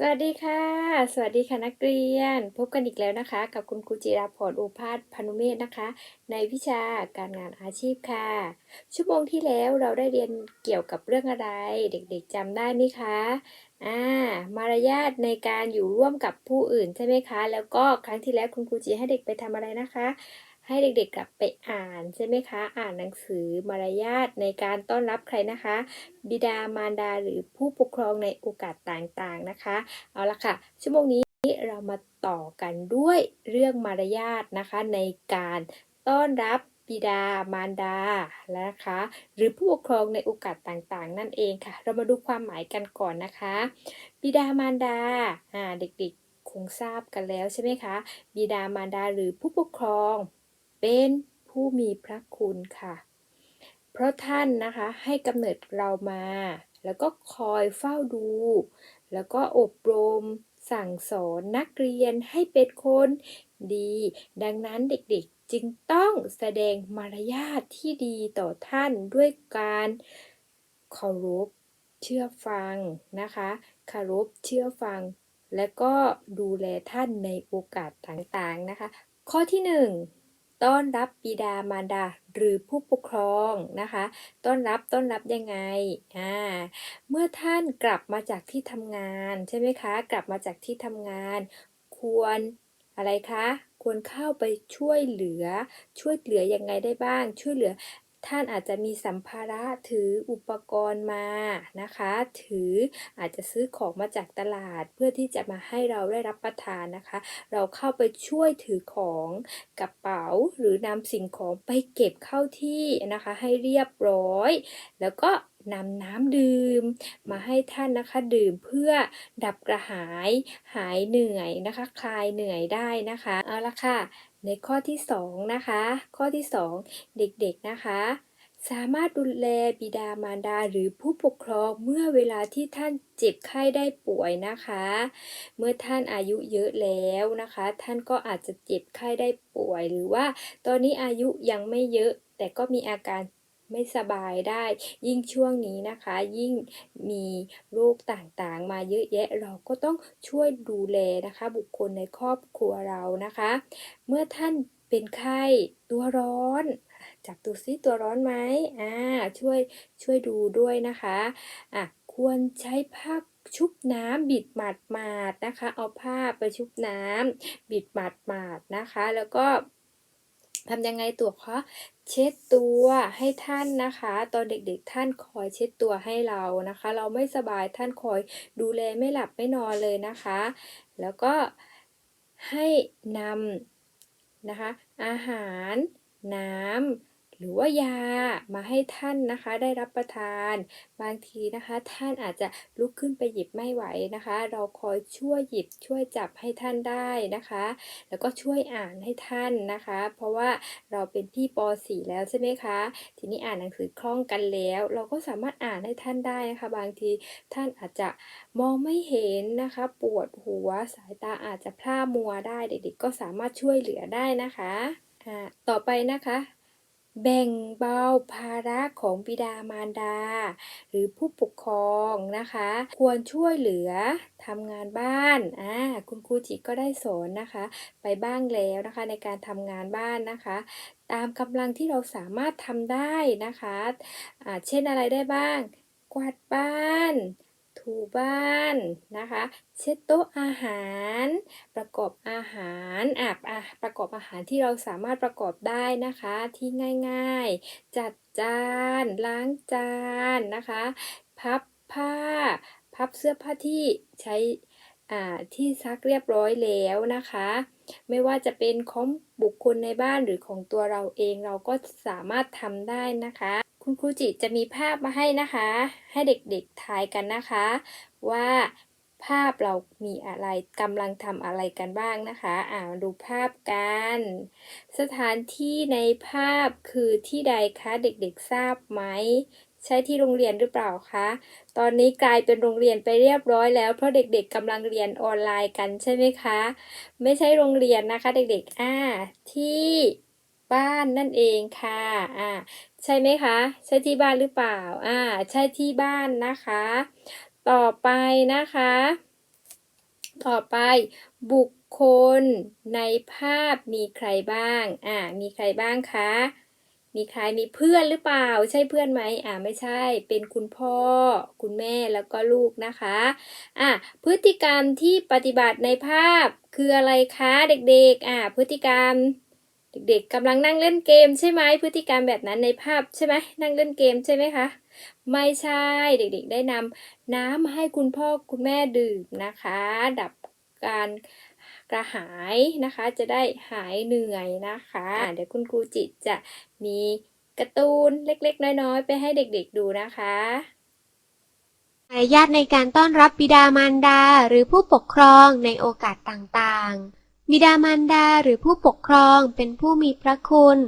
สวัสดีค่ะ สวัสดีค่ะนักเรียน พบกันอีกแล้วนะคะ กับคุณครูจิราพรโอภาสพานุเมธนะคะ ในวิชาการงานอาชีพค่ะ ชั่วโมงที่แล้วเราได้เรียนเกี่ยวกับเรื่องอะไร เด็กๆจำได้ไหมคะอ่ามารยาทในการอยู่ร่วมกับผู้อื่นใช่ไหมคะ แล้วก็ครั้งที่แล้วคุณครูจิให้เด็กไปทำอะไรนะคะ ให้เด็กๆกลับไปอ่านใช่ไหมคะ อ่านหนังสือมารยาทในการต้อนรับใครนะคะ บิดามารดาหรือผู้ปกครองในโอกาสต่างๆนะคะ เอาละค่ะ ชั่วโมงนี้เรามาต่อกันด้วยเรื่องมารยาทนะคะ ในการต้อนรับบิดามารดานะคะ หรือผู้ปกครองในโอกาสต่างๆ นั่นเองค่ะ เรามาดูความหมายกันก่อนนะคะ บิดามารดาอ่าเด็กๆคงทราบกันแล้วใช่ไหมคะ บิดามารดาหรือผู้ปกครอง เป็นผู้มีพระคุณค่ะ เพราะท่านนะคะให้กำเนิดเรามา แล้วก็คอยเฝ้าดู แล้วก็อบรมสั่งสอนนักเรียนให้เป็นคนดี ดังนั้นเด็กๆจึงต้องแสดงมารยาทที่ดีต่อท่านด้วยการเคารพเชื่อฟังนะคะเคารพเชื่อฟัง และก็ดูแลท่านในโอกาสต่างๆนะคะ ข้อที่หนึ่ง ต้อนรับบิดามารดาหรือผู้ปกครองนะคะ ต้อนรับต้อนรับยังไงอ่าเมื่อท่านกลับมาจากที่ทำงานใช่ไหมคะ กลับมาจากที่ทำงาน ควรอะไรคะ ควรเข้าไปช่วยเหลือ ช่วยเหลือยังไงได้บ้าง ช่วยเหลือ ท่านอาจจะมีสัมภาระถืออุปกรณ์มานะคะ ถืออาจจะซื้อของมาจากตลาด เพื่อที่จะมาให้เราได้รับประทานนะคะ เราเข้าไปช่วยถือของกระเป๋าหรือนำสิ่งของไปเก็บเข้าที่นะคะ ให้เรียบร้อย แล้วก็นำน้ำดื่ม มาให้ท่านนะคะดื่มเพื่อดับกระหายหายเหนื่อยนะคะ คลายเหนื่อยได้นะคะ เอาละค่ะ ในข้อที่สองนะคะ ข้อที่สองเด็กๆนะคะ สามารถดูแลบิดามารดาหรือผู้ปกครองเมื่อเวลาที่ท่านเจ็บไข้ได้ป่วยนะคะ เมื่อท่านอายุเยอะแล้วนะคะ ท่านก็อาจจะเจ็บไข้ได้ป่วย หรือว่าตอนนี้อายุยังไม่เยอะแต่ก็มีอาการ ไม่สบายได้ ยิ่งช่วงนี้นะคะ ยิ่งมีโรคต่างๆ มาเยอะแยะเราก็ต้องช่วยดูแลนะคะ บุคคลในครอบครัวเรานะคะ เมื่อท่านเป็นไข้ตัวร้อนจับดูซิตัวร้อนไหมอ่าช่วยช่วยดูด้วยนะคะอะควรใช้ผ้าชุบน้ำบิดหมาดหมาดๆนะคะ เอาผ้าไปชุบน้ำบิดหมาดหมาดๆนะคะ แล้วก็ ทำยังไงตัวคะเช็ดตัวให้ท่านนะคะ ตอนเด็กๆท่านคอยเช็ดตัวให้เรานะคะ เราไม่สบายท่านคอยดูแลไม่หลับไม่นอนเลยนะคะ แล้วก็ให้นำนะคะ อาหารน้ำ หรือว่ายามาให้ท่านนะคะได้รับประทาน บางทีนะคะ ท่านอาจจะลุกขึ้นไปหยิบไม่ไหวนะคะ เราคอยช่วยหยิบช่วยจับให้ท่านได้นะคะ แล้วก็ช่วยอ่านให้ท่านนะคะ เพราะว่าเราเป็นพี่ป .4 แล้วใช่ไหมคะ ทีนี้อ่านหนังสือคล่องกันแล้ว เราก็สามารถอ่านให้ท่านได้นะคะ บางทีท่านอาจจะมองไม่เห็นนะคะ ปวดหัวสายตาอาจจะพร่ามัวได้เด็กๆก็สามารถช่วยเหลือได้นะคะ ต่อไปนะคะ แบ่งเบาภาระของบิดามารดา หรือผู้ปกครองนะคะ ควรช่วยเหลือทำงานบ้านอ่าคุณครูจิก็ได้สอนนะคะ ไปบ้างแล้วนะคะในการทำงานบ้านนะคะ ตามกำลังที่เราสามารถทำได้นะคะอ่าเช่นอะไรได้บ้าง กวาดบ้าน ถูบ้านนะคะ เช็ดโต๊ะอาหาร ประกอบอาหารอะอะประกอบอาหารที่เราสามารถประกอบได้นะคะที่ง่ายๆ จัดจานล้างจานนะคะ พับผ้า พับเสื้อผ้าที่ใช้ที่ซักเรียบร้อยแล้วนะคะ ไม่ว่าจะเป็นของบุคคลในบ้านหรือของตัวเราเองเราก็สามารถทำได้นะคะ คุณครูจิจะมีภาพมาให้นะคะ ให้เด็กๆทายกันนะคะ ว่าภาพเรามีอะไรกำลังทำอะไรกันบ้างนะคะอ่ามาดูภาพกัน สถานที่ในภาพคือที่ใดคะเด็กๆทราบไหมใช่ที่โรงเรียนหรือเปล่าคะ ตอนนี้กลายเป็นโรงเรียนไปเรียบร้อยแล้ว เพราะเด็กๆกำลังเรียนออนไลน์กันใช่ไหมคะ ไม่ใช่โรงเรียนนะคะ เด็กๆ อ่า ที่ บ้านนั่นเองค่ะอ่าใช่ไหมคะ ใช่ที่บ้านหรือเปล่าอ่าใช่ที่บ้านนะคะ ต่อไปนะคะ ต่อไปบุคคลในภาพมีใครบ้างอ่ามีใครบ้างคะ มีใครมีเพื่อนหรือเปล่า ใช่เพื่อนไหมอ่าไม่ใช่ เป็นคุณพ่อ คุณแม่แล้วก็ลูกนะคะอะพฤติกรรมที่ปฏิบัติในภาพคืออะไรคะเด็กๆอ่าพฤติกรรม เด็กๆกำลังนั่งเล่นเกมใช่ไหมพฤติกรรมแบบนั้นในภาพใช่ไหมนั่งเล่นเกมใช่ไหมคะ ไม่ใช่เด็กๆ ได้นำน้ำมาให้คุณพ่อคุณแม่ดื่มนะคะ ดับการกระหายนะคะ จะได้หายเหนื่อยนะคะะเดี๋ยวคุณครูจิตจะมีการ์ตูนเล็กๆ น้อยๆ ไปให้เด็กๆดูนะคะมารยาทในการต้อนรับบิดามารดาหรือผู้ปกครองในโอกาสต่างๆ บิดามารดาหรือผู้ปกครองเป็นผู้มีพระคุณ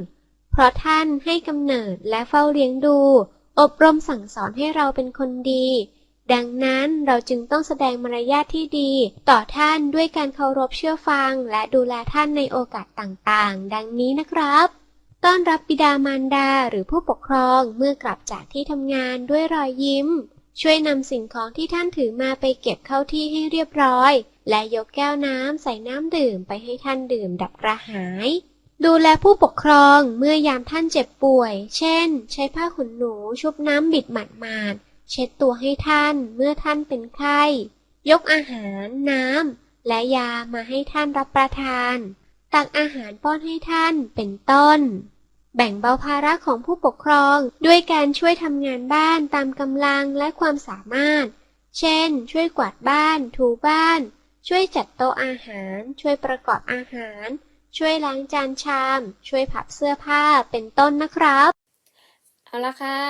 เพราะท่านให้กำเนิดและเฝ้าเลี้ยงดู อบรมสั่งสอนให้เราเป็นคนดี ดังนั้นเราจึงต้องแสดงมารยาทที่ดี ต่อท่านด้วยการเคารพเชื่อฟัง และดูแลท่านในโอกาสต่างๆ ดังนี้นะครับ ต้อนรับบิดามารดาหรือผู้ปกครองเมื่อกลับจากที่ทำงานด้วยรอยยิ้ม ช่วยนำสิ่งของที่ท่านถือมาไปเก็บเข้าที่ให้เรียบร้อย และยกแก้วน้ำใส่น้ำดื่มไปให้ท่านดื่มดับกระหาย ดูแลผู้ปกครองเมื่อยามท่านเจ็บป่วย เช่น ใช้ผ้าขนหนูชุบน้ำบิดหมาดๆ เช็ดตัวให้ท่านเมื่อท่านเป็นไข้ ยกอาหาร น้ำ และยามาให้ท่านรับประทาน ตักอาหารป้อนให้ท่านเป็นต้น แบ่งเบาภาระของผู้ปกครองด้วยการช่วยทำงานบ้านตามกำลังและความสามารถ เช่น ช่วยกวาดบ้าน ถูบ้าน ช่วยจัดโต๊ะอาหาร ช่วยประกอบอาหาร ช่วยล้างจานชาม ช่วยพับเสื้อผ้าเป็นต้นนะครับ เอาละค่ะ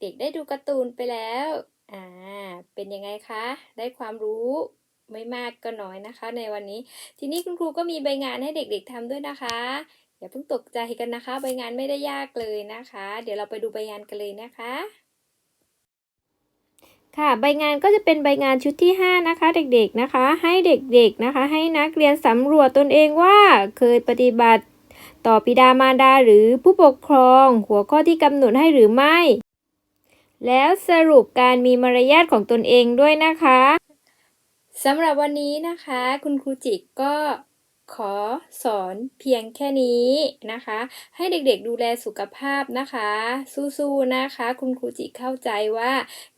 เด็กๆได้ดูการ์ตูนไปแล้ว อ่า เป็นยังไงคะ ได้ความรู้ไม่มากก็น้อยนะคะ ในวันนี้ ทีนี้คุณครูก็มีใบงานให้เด็กๆทำด้วยนะคะ อย่าเพิ่งตกใจกันนะคะ ใบงานไม่ได้ยากเลยนะคะ เดี๋ยวเราไปดูใบงานกันเลยนะคะ ค่ะใบงานก็จะเป็นใบงานชุดที่ 5 นะคะ เด็กๆนะคะ ให้เด็กๆนะคะ ให้นักเรียนสำรวจตนเองว่าเคยปฏิบัติ ต่อปิดามารดาหรือผู้ปกครอง หัวข้อที่กำหนดให้หรือไม่ แล้วสรุปการมีมารยาทของตนเองด้วยนะคะสำหรับวันนี้นะคะ คุณครูจิกก็ ขอสอนเพียงแค่นี้นะคะ ให้เด็กๆดูแลสุขภาพนะคะ สู้ๆนะคะ คุณครูจิเข้าใจว่า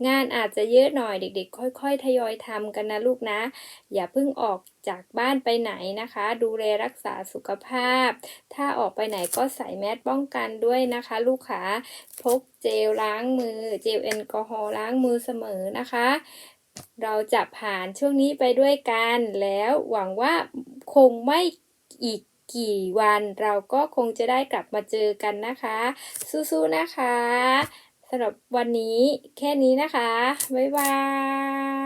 งานอาจจะเยอะหน่อยเด็กๆ ค่อย ๆ ทยอยทำกันนะลูกนะ อย่าเพิ่งออกจากบ้านไปไหนนะคะ ดูแลรักษาสุขภาพ ถ้าออกไปไหนก็ใส่แมสป้องกันด้วยนะคะ ลูกค้าพกเจลล้างมือ เจลแอลกอฮอล์ล้างมือเสมอนะคะ เราจะผ่านช่วงนี้ไปด้วยกัน แล้วหวังว่าคงไม่อีกกี่วันเราก็คงจะได้กลับมาเจอกันนะคะ สู้ๆนะคะสำหรับวันนี้แค่นี้นะคะ บ๊ายบาย